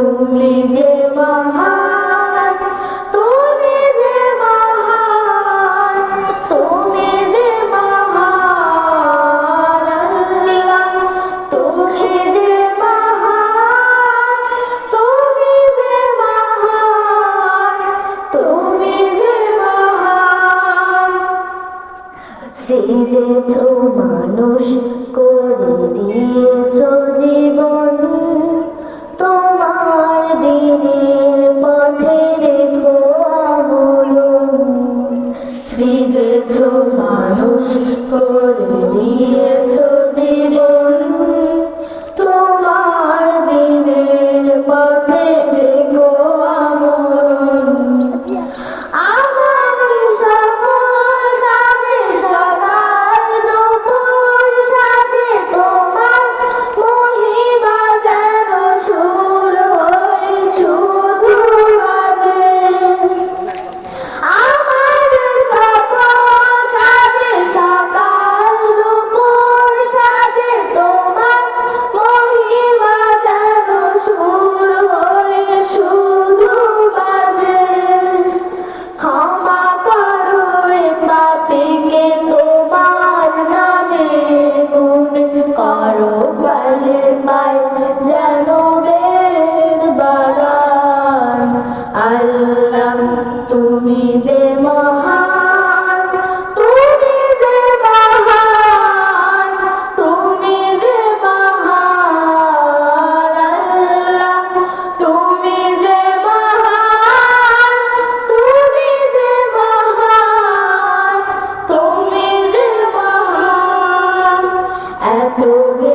তুমি যে মহান তুমি যে মহান তুমি যে মহান তুমি যে মহান তুমি যে যে মহান সেই মানুষ for the dear. করো কালে পাই যেন বেশ বাগান। আল্লাহ তুমি যে মহা তো